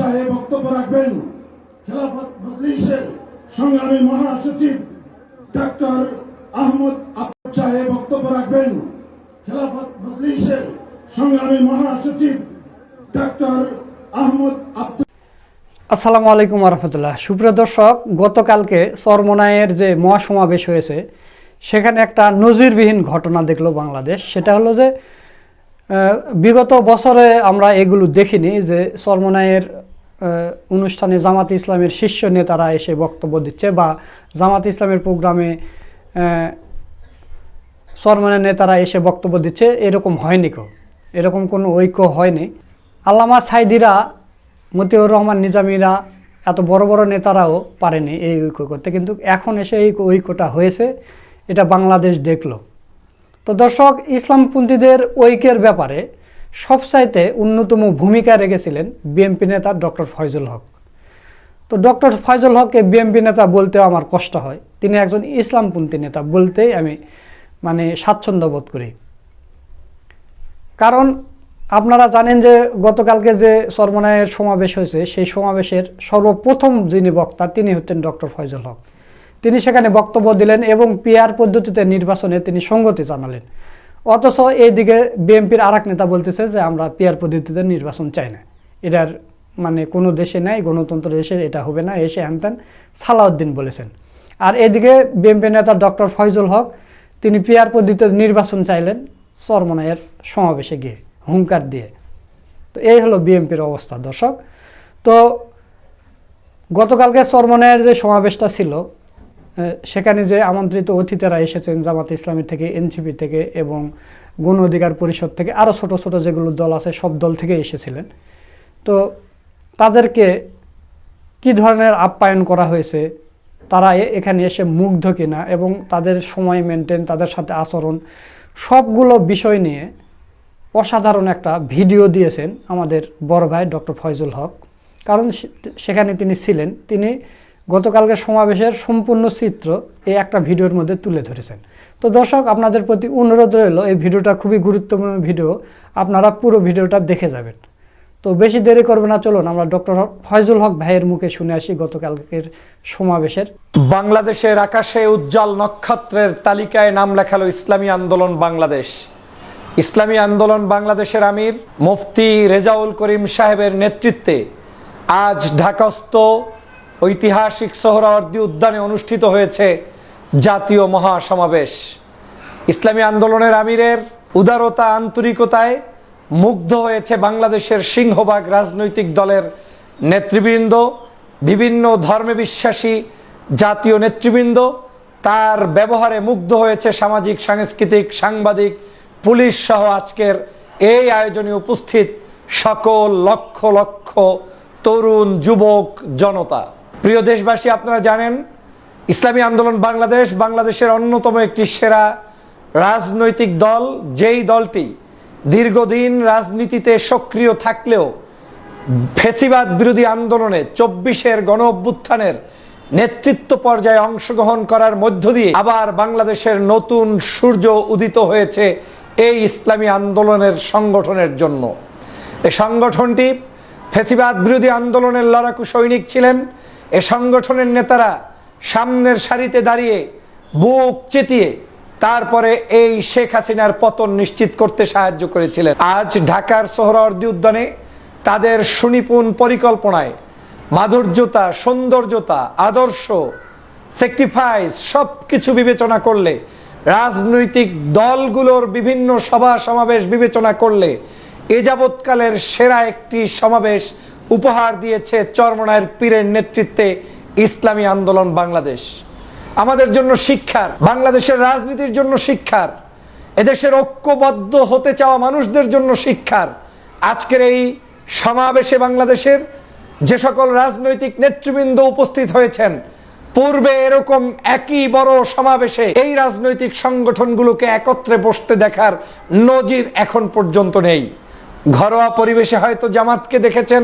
পর্যায়ে বক্তব্য রাখবেন খেলাফত মজলিসের সংগ্রামী মহাসচিব ডাক্তার আহমদ পর্যায়ে বক্তব্য রাখবেন খেলাফত মজলিসের সংগ্রামী মহাসচিব ডাক্তার আহমদ আব্দুল আসসালামু আলাইকুম রহমতুল্লাহ সুপ্রিয় দর্শক, গতকালকে চরমনায়ের যে মহাসমাবেশ হয়েছে, সেখানে একটা নজিরবিহীন ঘটনা দেখল বাংলাদেশ। সেটা হলো যে বিগত বছরে আমরা এগুলো দেখিনি যে চরমনায়ের অনুষ্ঠানে জামাত ইসলামের শীর্ষ নেতারা এসে বক্তব্য দিচ্ছে বা জামাত ইসলামের প্রোগ্রামে আহ, চরমনের নেতারা এসে বক্তব্য দিচ্ছে এরকম হয়নি কো। এরকম কোনো ঐক্য হয়নি। আল্লামা সাইদিরা মতিউর রহমান নিজামীরা এত বড় বড় নেতারাও পারেনি এই ঐক্য করতে। কিন্তু এখন এসে এই ঐক্যটা হয়েছে এটা বাংলাদেশ দেখল। তো দর্শক ইসলামপন্থীদের ঐক্যের ব্যাপারে সবচাইতে অন্যতম ভূমিকা রেখেছিলেন বিএনপি নেতা ডক্টর ফয়জুল হক। তো ডক্টর ফয়জুল হককে বিএনপি নেতা বলতেও আমার কষ্ট হয়। তিনি একজন ইসলামপন্থী নেতা বলতেই আমি মানে স্বাচ্ছন্দ্য বোধ করি। কারণ আপনারা জানেন যে গতকালকে যে সর্বনায়ের সমাবেশ হয়েছে, সেই সমাবেশের সর্বপ্রথম যিনি বক্তা তিনি হচ্ছেন ডক্টর ফয়জুল হক। তিনি সেখানে বক্তব্য দিলেন এবং পিআর পদ্ধতিতে নির্বাচনে তিনি সঙ্গতি জানালেন। অথচ এইদিকে বিএনপির আর নেতা বলতেছে যে আমরা পিআর পদ্ধতিতে নির্বাচন চাই না। এটার মানে কোনো দেশে নাই গণতন্ত্র দেশে এটা হবে না, এসে হ্যানত্যান সালাউদ্দিন বলেছেন। আর এদিকে বিএনপি নেতা ডক্টর ফয়জুল হক, তিনি পিআর পদ্ধতিতে নির্বাচন চাইলেন চরমনায়ের সমাবেশে গিয়ে, হুঙ্কার দিয়ে। তো এই হলো বিএনপির অবস্থা, দর্শক। তো গতকালকে চরমনায়ের যে সমাবেশটা ছিল সেখানে যে আমন্ত্রিত অতিথিরা এসেছেন জামাত ইসলামী থেকে এনসিপি থেকে এবং গণ অধিকার পরিষদ থেকে আরও ছোট ছোট যেগুলো দল আছে, সব দল থেকে এসেছিলেন। তো তাদেরকে কি ধরনের আপ্যায়ন করা হয়েছে? তারা এখানে এসে মুগ্ধ কিনা এবং তাদের সময় মেনটেন তাদের সাথে আচরণ, সবগুলো বিষয় নিয়ে অসাধারণ একটা ভিডিও দিয়েছেন আমাদের বড় ভাই ডক্টর ফয়জুল হক। কারণ সেখানে তিনি ছিলেন। তিনি গতকালকের সমাবেশের সম্পূর্ণ চিত্র এই একটা ভিডিওর মধ্যে তুলে ধরেছেন। তো দর্শক, আপনাদের প্রতি অনুরোধ রইল, এই ভিডিওটা খুবই গুরুত্বপূর্ণ ভিডিও, আপনারা পুরো ভিডিওটা দেখে যাবেন। তো বেশি দেরি করবে না, চলুন আমরা ডক্টর ফয়জুল হক ভাইয়ের মুখে শুনে আসি গতকালকের সমাবেশের। বাংলাদেশের আকাশে উজ্জ্বল নক্ষত্রের তালিকায় নাম লেখালো ইসলামী আন্দোলন বাংলাদেশ। ইসলামী আন্দোলন বাংলাদেশের আমির মুফতি রেজাউল করিম সাহেবের নেতৃত্বে আজ ঢাকাস্থ ঐতিহাসিক সোহরাওয়ার্দী উদ্যানে অনুষ্ঠিত হয়েছে জাতীয় মহাসমাবেশ। ইসলামী আন্দোলনের আমিরের উদারতা আন্তরিকতায় মুগ্ধ হয়েছে বাংলাদেশের সিংহভাগ রাজনৈতিক দলের নেতৃবৃন্দ, বিভিন্ন ধর্মে বিশ্বাসী জাতীয় নেতৃবৃন্দ। তার ব্যবহারে মুগ্ধ হয়েছে সামাজিক, সাংস্কৃতিক, সাংবাদিক, পুলিশ সহ আজকের এই আয়োজনে উপস্থিত সকল লক্ষ লক্ষ তরুণ, যুবক, জনতা। প্রিয় দেশবাসী, আপনারা জানেন, ইসলামী আন্দোলন বাংলাদেশ বাংলাদেশের অন্যতম একটি সেরা রাজনৈতিক দল। যেই দলটি দীর্ঘদিন রাজনীতিতে সক্রিয় থাকলেও ফেসিবাদ বিরোধী আন্দোলনে চব্বিশের গণ অভ্যুত্থানের নেতৃত্ব পর্যায়ে অংশগ্রহণ করার মধ্য দিয়ে আবার বাংলাদেশের নতুন সূর্য উদিত হয়েছে এই ইসলামী আন্দোলনের সংগঠনের জন্য। এই সংগঠনটি ফেসিবাদ বিরোধী আন্দোলনের লড়াকু সৈনিক ছিলেন। এ সংগঠনের নেতারা সামনের সারিতে দাঁড়িয়ে বুক চেতিয়ে তারপরে এই শেখ হাসিনার পতন নিশ্চিত করতে সাহায্য করেছিলেন। আজ ঢাকার সোহরাওয়ার্দী উদ্যানে তাদের সুনিপুণ পরিকল্পনায় মাধুর্যতা, সৌন্দর্যতা, আদর্শ স্যাক্রিফাইস সব কিছু বিবেচনা করলে, রাজনৈতিক দলগুলোর বিভিন্ন সভা সমাবেশ বিবেচনা করলে এ যাবৎকালের সেরা একটি সমাবেশ উপহার দিয়েছে চরমনায়ের পীরের নেতৃত্বে ইসলামী আন্দোলন বাংলাদেশ। আমাদের জন্য শিক্ষার, বাংলাদেশের রাজনীতির জন্য শিক্ষার, এদেশের ঐক্যবদ্ধ হতে চাওয়া মানুষদের জন্য শিক্ষার। আজকের এই সমাবেশে বাংলাদেশের যে সকল রাজনৈতিক নেতৃবৃন্দ উপস্থিত হয়েছেন, পূর্বে এরকম একই বড় সমাবেশে এই রাজনৈতিক সংগঠনগুলোকে একত্রে বসতে দেখার নজির এখন পর্যন্ত নেই। ঘরোয়া পরিবেশে হয়তো জামাতকে দেখেছেন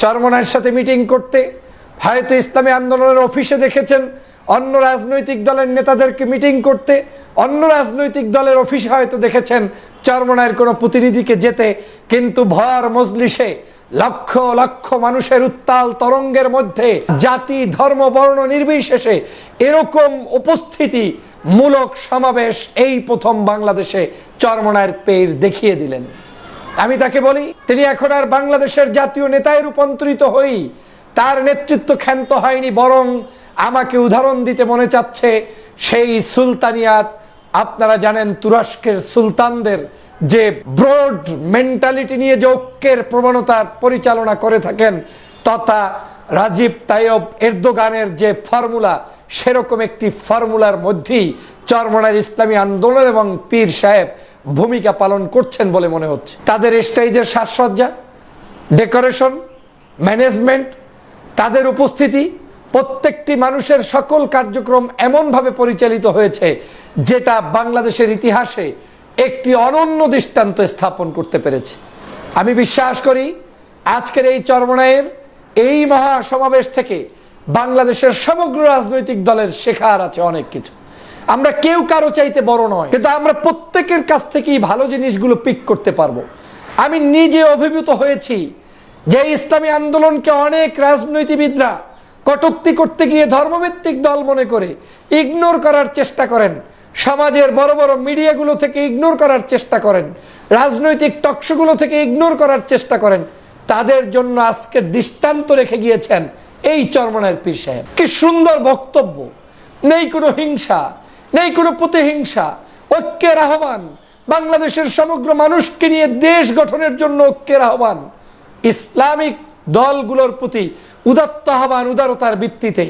চরমনার সাথে মিটিং করতে হয়তো ইসলামী আন্দোলনের অফিসে দেখেছেন অন্য রাজনৈতিক দলের নেতাদেরকে মিটিং করতে অন্য রাজনৈতিক দলের অফিসে হয়তো দেখেছেন চরমনায়ের কোনো প্রতিনিধিকে যেতে, কিন্তু ভর মজলিসে লক্ষ লক্ষ মানুষের উত্তাল তরঙ্গের মধ্যে জাতি, ধর্ম, বর্ণ নির্বিশেষে এরকম উপস্থিতি মূলক সমাবেশ এই প্রথম বাংলাদেশে চরমনায়ের পের দেখিয়ে দিলেন। আমি তাকে বলি তিনি এখন আর বাংলাদেশের জাতীয় নেতায় রূপান্তরিত হই তার নেতৃত্ব ক্ষান্ত হয়নি, বরং আমাকে উদাহরণ দিতে মনে চাচ্ছে সেই সুলতানিয়াত, আপনারা জানেন তুরস্কের সুলতানদের যে ব্রড মেন্টালিটি নিয়ে যে ঐক্যের প্রবণতার পরিচালনা করে থাকেন, তথা রাজীব তাইয়ব এরদোগানের যে ফর্মুলা, সেরকম একটি ফর্মুলার মধ্যেই চরমনার ইসলামী আন্দোলন এবং পীর সাহেব ভূমিকা পালন করছেন বলে মনে হচ্ছে। তাদের স্টেজের সাজসজ্জা, ডেকোরেশন, ম্যানেজমেন্ট, তাদের উপস্থিতি, প্রত্যেকটি মানুষের সকল কার্যক্রম এমনভাবে পরিচালিত হয়েছে যেটা বাংলাদেশের ইতিহাসে একটি অনন্য দৃষ্টান্ত স্থাপন করতে পেরেছে। আমি বিশ্বাস করি, আজকের এই চরমনায়ের এই মহা সমাবেশ থেকে বাংলাদেশের সমগ্র রাজনৈতিক দলের শেখার আছে অনেক কিছু। আমরা কেউ কারও চাইতে বড় নয়, কিন্তু আমরা প্রত্যেকের কাছ থেকেই ভালো জিনিসগুলো পিক করতে পারব। আমি নিজে অভিভূত হয়েছি যে ইসলামী আন্দোলনকে অনেক রাজনীতিবিদরা কটূক্তি করতে গিয়ে ধর্মভিত্তিক দল মনে করে ইগনোর করার চেষ্টা করেন। সমাজের বড় বড় মিডিয়াগুলো থেকে ইগনোর করার চেষ্টা করেন। রাজনৈতিক টকশোগুলো থেকে ইগনোর করার চেষ্টা করেন। তাদের জন্য আজকে দৃষ্টান্ত রেখে গিয়েছেন এই চরমনের পীর সাহেব। কি সুন্দর বক্তব্য। নেই কোনো হিংসা, নেই কোনো প্রতিহিংসা। ঐক্যের আহ্বান, বাংলাদেশের সমগ্র মানুষকে নিয়ে দেশ গঠনের জন্য ঐক্যের আহ্বান, ইসলামিক দলগুলোর প্রতি উদাত্ত আহ্বান, উদারতার ভিত্তিতে।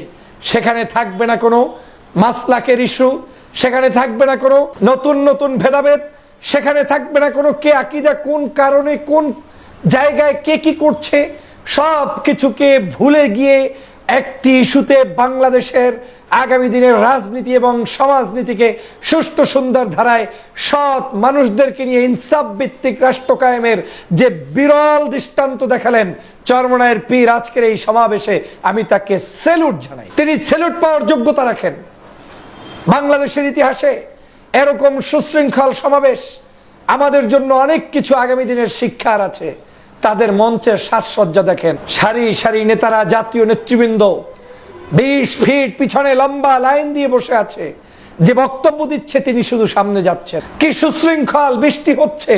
সেখানে থাকবে না কোনো মাসলাকের ইস্যু, সেখানে থাকবে না কোনো নতুন নতুন ভেদাভেদ, সেখানে থাকবে না কোনো কে আকিদা, কোন কারণে, কোন জায়গায় কে কি করছে সব কিছুকে ভুলে গিয়ে একটি ইস্যুতে বাংলাদেশের আগামী দিনের রাজনীতি এবং সমাজনীতিকে সুষ্ঠু সুন্দর ধারায় সৎ মানুষদেরকে নিয়ে ইনসাফ ভিত্তিক রাষ্ট্র কায়েমের যে বিরল দৃষ্টান্ত দেখালেন চরমনায়ের পীর আজকের এই সমাবেশে, আমি তাকে সেলুট জানাই। তিনি সেলুট পাওয়ার যোগ্যতা রাখেন। বাংলাদেশের ইতিহাসে এরকম সুশৃঙ্খল সমাবেশ আমাদের জন্য অনেক কিছু আগামী দিনের শিক্ষার আছে। তাদের মঞ্চের সাজসজ্জা দেখেন। সারি সারি নেতারা, জাতীয় নেতৃবৃন্দ বিশ ফিট পিছনে লম্বা লাইন দিয়ে বসে আছে। যে বক্তব্য দিচ্ছে, তিনি শুধু সামনে যাচ্ছেন। কি সুশৃঙ্খল বৃষ্টি হচ্ছে,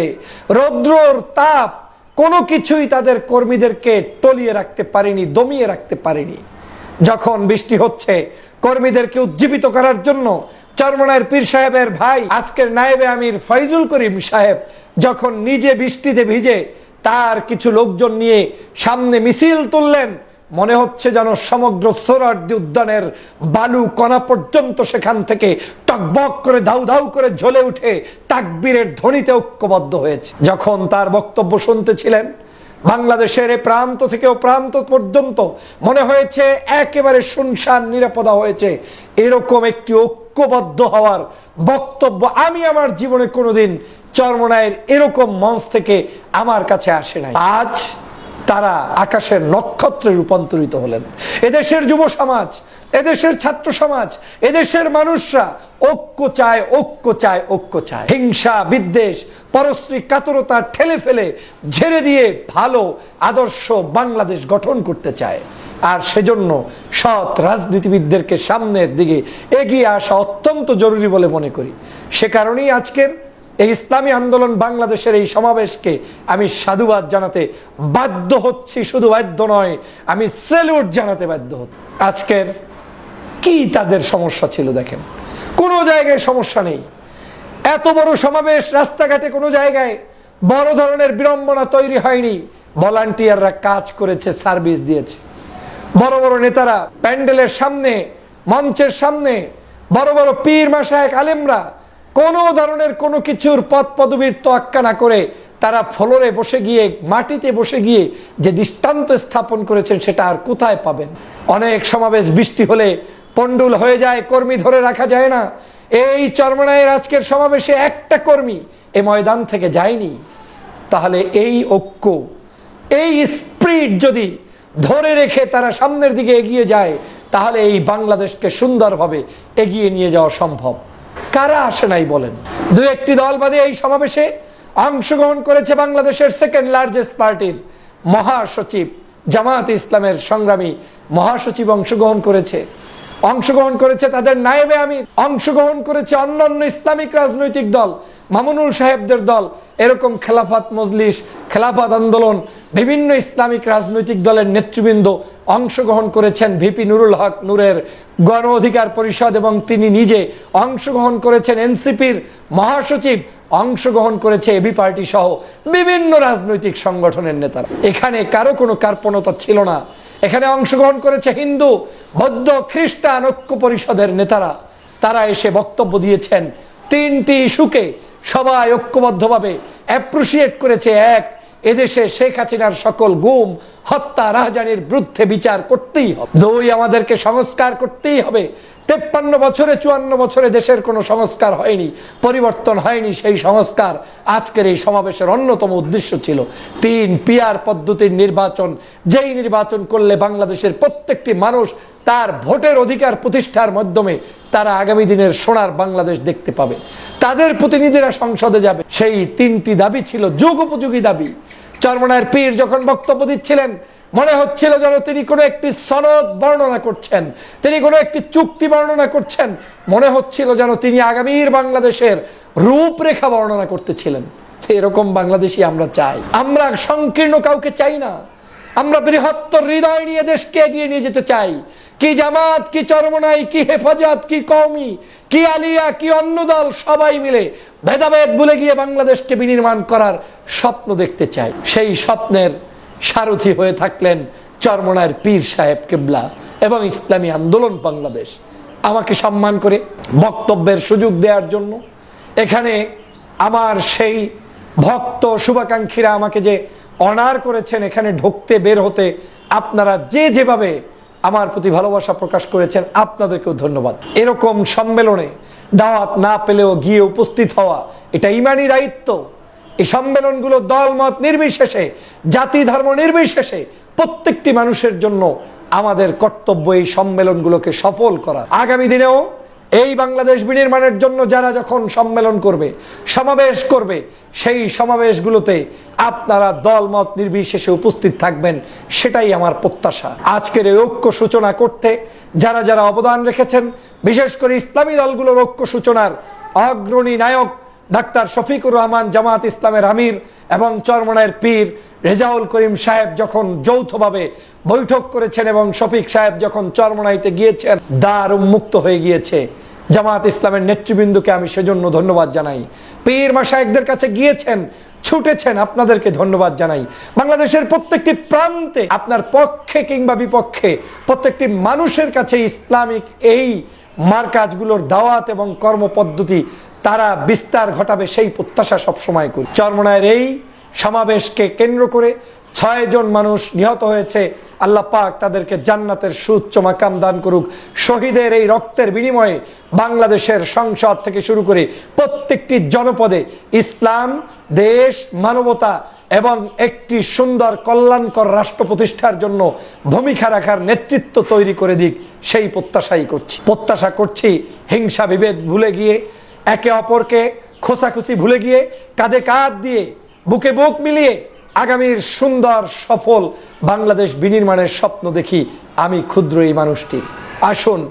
রৌদ্রর তাপ, কোনো কিছুই তাদের কর্মীদেরকে টলিয়ে রাখতে পারেনি, দমিয়ে রাখতে পারেনি। যখন বৃষ্টি হচ্ছে, কর্মীদেরকে উজ্জীবিত করার জন্য চরমনায়ের পীর সাহেবের ভাই, আজকের নায়েবে আমির ফয়জুল করিম সাহেব, যখন নিজে বৃষ্টিতে ভিজে তার কিছু লোকজন নিয়ে সামনে মিছিল তুললেন। মনে হচ্ছে যেন সমগ্র সোরার্দি উদ্যানের বালু কণা পর্যন্ত সেখান থেকে টকবক করে ধাউ ধাউ করে ঝলে উঠে তাকবীরের ধ্বনিতে ঐক্যবদ্ধ হয়েছে। যখন তার বক্তব্য শুনতেছিলেন, বাংলাদেশের এ প্রান্ত থেকে ও প্রান্ত পর্যন্ত মনে হয়েছে একেবারে শুনশান নিরাপদা হয়েছে। এরকম একটি ঐক্যবদ্ধ হওয়ার বক্তব্য আমি আমার জীবনে কোনোদিন চর্মনায়ের এরকম মঞ্চ থেকে আমার কাছে আসে নাই। আজ তারা আকাশের নক্ষত্রে রূপান্তরিত হলেন। এদেশের যুব সমাজ, এদেশের ছাত্র সমাজ, এদেশের মানুষরা ঐক্য চায় ঐক্য চায় ঐক্য চায়। হিংসা, বিদ্বেষ, পরশ্রী, কাতরতা ঠেলে ফেলে, ঝেড়ে দিয়ে ভালো, আদর্শ বাংলাদেশ গঠন করতে চায়। আর সেজন্য সৎ রাজনীতিবিদদেরকে সামনের দিকে এগিয়ে আসা অত্যন্ত জরুরি বলে মনে করি। সে কারণেই আজকের এই ইসলামী আন্দোলন বাংলাদেশের এই সমাবেশকে আমি সাধুবাদ জানাতে বাধ্য হচ্ছি, শুধু বাধ্য নয়, আমি সেলুট জানাতে বাধ্য হচ্ছি। আজকের কি তাদের সমস্যা ছিল দেখেন? কোনো জায়গায় সমস্যা নেই। এত বড় সমাবেশ রাস্তাঘাটে কোনো জায়গায় বড় ধরনের বিড়ম্বনা তৈরি হয়নি। ভলান্টিয়াররা কাজ করেছে, সার্ভিস দিয়েছে। বড় বড় নেতারা প্যান্ডেলের সামনে, মঞ্চের সামনে, বড় বড় পীর মাসায়ক আলেমরা কোনো ধরনের কোনো কিছুর পদ পদবীর তোয়াক্কা না করে তারা ফ্লোরে বসে গিয়ে, মাটিতে বসে গিয়ে যে দৃষ্টান্ত স্থাপন করেছেন সেটা আর কোথায় পাবেন? অনেক সমাবেশ বৃষ্টি হলে পণ্ডুল হয়ে যায়, কর্মী ধরে রাখা যায় না। এই চরমনায়ের আজকের সমাবেশে একটা কর্মী এ ময়দান থেকে যায়নি। তাহলে এই ঐক্য, এই স্প্রিট যদি ধরে রেখে তারা সামনের দিকে এগিয়ে যায়, তাহলে এই বাংলাদেশকে সুন্দরভাবে এগিয়ে নিয়ে যাওয়া সম্ভব। কারা আসে নাই বলেন? দু একটি দল বাদে এই সমাবেশে অংশগ্রহণ করেছে বাংলাদেশের সেকেন্ড লার্জেস্ট পার্টির মহাসচিব জামায়াত ইসলামের সংগ্রামী মহাসচিব অংশগ্রহণ করেছে। অংশগ্রহণ করেছে তাদের নায়েবে আমির, অংশগ্রহণ করেছে অন্যান্য ইসলামিক রাজনৈতিক দল, মামুনুল সাহেবদের দল, এরকম খেলাফত মজলিস, খেলাফত আন্দোলন বিভিন্ন ইসলামিক রাজনৈতিক দলের নেতৃবৃন্দ অংশগ্রহণ করেছেন ভিপি নুরুল হক নূরের গণ অধিকার পরিষদ এবং তিনি নিজে অংশগ্রহণ করেছেন এনসিপির মহাসচিব, অংশগ্রহণ করেছে এবি পার্টি সহ বিভিন্ন রাজনৈতিক সংগঠনের নেতারা। এখানে কারও কোনো কার্পণতা ছিল না। এখানে অংশগ্রহণ করেছে হিন্দু, বৌদ্ধ, খ্রিস্টান ঐক্য পরিষদের নেতারা। তারা এসে বক্তব্য দিয়েছেন, তিনটি ইস্যুকে সবাই ঐক্যবদ্ধভাবে অ্যাপ্রিসিয়েট করেছে, এক এদেশে শেখ হাসিনার সকল গুম, হত্যা, রাহজানির বিরুদ্ধে বিচার করতেই হবে। দুই, আমাদেরকে সংস্কার করতেই হবে। তেপ্পান্ন বছরে, চুয়ান্ন বছরে দেশের কোনো সংস্কার হয়নি, পরিবর্তন হয়নি সেই সংস্কার আজকের এই সমাবেশের অন্যতম উদ্দেশ্য ছিল। তিন পিয়ার পদ্ধতির নির্বাচন, যেই নির্বাচন করলে বাংলাদেশের প্রত্যেকটি মানুষ তার ভোটের অধিকার প্রতিষ্ঠার মাধ্যমে তারা আগামী দিনের সোনার বাংলাদেশ দেখতে পাবে। তাদের প্রতিনিধিরা সংসদে যাবে। সেই তিনটি দাবি ছিল যুগ উপযোগী দাবি। চরমনায়ের পীর যখন বক্তব্য দিচ্ছিলেন, মনে হচ্ছিল যেন তিনি কোনো একটি সনদ বর্ণনা করছেন, তিনি কোনো একটি চুক্তি বর্ণনা করছেন, মনে হচ্ছিল যেন তিনি আগামীর বাংলাদেশের রূপরেখা বর্ণনা করতেছিলেন। এরকম বাংলাদেশি আমরা চাই। আমরা সংকীর্ণ কাউকে চাই না। আমরা বৃহত্তর হৃদয় নিয়ে দেশকে এগিয়ে নিয়ে যেতে চাই। কি জামাত, কি চরমনাই, কি হেফাজত, কি কওমি, কি আলিয়া, কি অন্য দল, সবাই মিলে ভেদাভেদ ভুলে গিয়ে বাংলাদেশকে বিনির্মাণ করার স্বপ্ন দেখতে চাই। সেই স্বপ্নের সারথি হয়ে থাকলেন চরমনায়ের পীর সাহেব কেবলা এবং ইসলামী আন্দোলন বাংলাদেশ। আমাকে সম্মান করে বক্তব্যের সুযোগ দেওয়ার জন্য এখানে আমার সেই ভক্ত শুভাকাঙ্ক্ষীরা আমাকে যে অনার করেছেন, এখানে ঢুকতে বের হতে আপনারা যে যেভাবে আমার প্রতি ভালোবাসা প্রকাশ করেছেন, আপনাদেরকেও ধন্যবাদ। এরকম সম্মেলনে দাওয়াত না পেলেও গিয়ে উপস্থিত হওয়া, এটা ইমানি দায়িত্ব। এই সম্মেলনগুলো দলমত নির্বিশেষে, জাতি ধর্ম নির্বিশেষে প্রত্যেকটি মানুষের জন্য আমাদের কর্তব্য এই সম্মেলনগুলোকে সফল করা। আগামী দিনেও এই বাংলাদেশ বিনির্মাণের জন্য যারা যখন সম্মেলন করবে, সমাবেশ করবে, সেই সমাবেশগুলোতে আপনারা দলমত নির্বিশেষে উপস্থিত থাকবেন, সেটাই আমার প্রত্যাশা। আজকের এই ঐক্য সূচনা করতে যারা যারা অবদান রেখেছেন, বিশেষ করে ইসলামী দলগুলোর ঐক্য সূচনার অগ্রণী নায়ক ডাক্তার শফিকুর রহমান জামাত ইসলামের আমির এবং চরমনায়ের পীর রেজাউল করিম সাহেব যখন যৌথভাবে বৈঠক করেছেন এবং শফিক সাহেব যখন চরমনাইতে গিয়েছেন দ্বার উন্মুক্ত হয়ে গিয়েছে। জামাত ইসলামের নেতৃবৃন্দকে আমি সেজন্য ধন্যবাদ জানাই। পীর মাসায়েকদের কাছে গিয়েছেন, ছুটেছেন, আপনাদেরকে ধন্যবাদ জানাই। বাংলাদেশের প্রত্যেকটি প্রান্তে আপনার পক্ষে কিংবা বিপক্ষে প্রত্যেকটি মানুষের কাছে ইসলামিক এই মার্কাজগুলোর দাওয়াত এবং কর্মপদ্ধতি তারা বিস্তার ঘটাবে সেই প্রত্যাশা সবসময় করি। চরমনায়ের এই সমাবেশকে কেন্দ্র করে ছয় জন মানুষ নিহত হয়েছে। আল্লাহ পাক তাদেরকে জান্নাতের সুচ্চ মাকাম দান করুক। শহীদের এই রক্তের বিনিময়ে বাংলাদেশের সংসদ থেকে শুরু করে প্রত্যেকটি জনপদে ইসলাম, দেশ, মানবতা এবং একটি সুন্দর কল্যাণকর রাষ্ট্র প্রতিষ্ঠার জন্য ভূমিকা রাখার নেতৃত্ব তৈরি করে দিক, সেই প্রত্যাশাই করছি। প্রত্যাশা করছি হিংসা বিভেদ ভুলে গিয়ে, একে অপরকে খোসাখুসি ভুলে গিয়ে, কাঁধে কাঁধ দিয়ে বুকে বুক মিলিয়ে আগামীর সুন্দর, সফল বাংলাদেশ বিনির্মাণের স্বপ্ন দেখি আমি ক্ষুদ্র এই মানুষটি। আসুন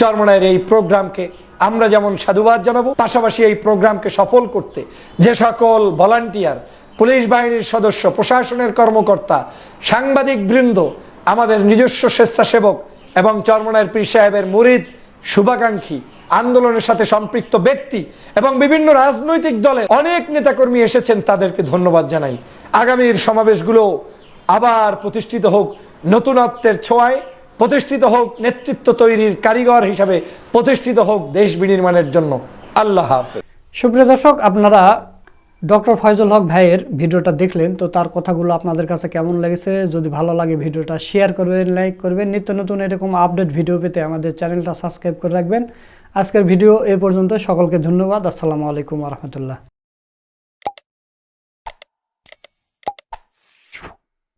চরমনায়ের এই প্রোগ্রামকে আমরা যেমন সাধুবাদ জানাব, পাশাপাশি এই প্রোগ্রামকে সফল করতে যে সকল ভলান্টিয়ার পুলিশ বাহিনীর সদস্য, প্রশাসনের কর্মকর্তা, সাংবাদিক বৃন্দ, আমাদের নিজস্ব স্বেচ্ছাসেবক এবং চরমনায়ের পীর সাহেবের মুরিদ, শুভাকাঙ্ক্ষী, আন্দোলনের সাথে সম্পৃক্ত ব্যক্তি এবং বিভিন্ন রাজনৈতিক দলের অনেক নেতাকর্মী এসেছেন তাদেরকে ধন্যবাদ জানাই। আগামীর সমাবেশগুলো আবার প্রতিষ্ঠিত হোক, নতুনত্বের ছোঁয়ায় প্রতিষ্ঠিত হোক, নেতৃত্ব তৈরির কারিগর হিসাবে প্রতিষ্ঠিত হোক দেশ বিনির্মাণের জন্য। আল্লাহ হাফেজ। সুপ্রিয় দর্শক, আপনারা ডক্টর ফয়জুল হক ভাইয়ের ভিডিওটা দেখলেন, তো তার কথাগুলো আপনাদের কাছে কেমন লেগেছে? যদি ভালো লাগে ভিডিওটা শেয়ার করবেন লাইক করবেন। নিত্য নতুন এরকম আপডেট ভিডিও পেতে আমাদের চ্যানেলটা সাবস্ক্রাইব করে রাখবেন। আজকের ভিডিও এ পর্যন্ত সকলকে ধন্যবাদ। আসসালামু আলাইকুম রহমতুল্লাহ।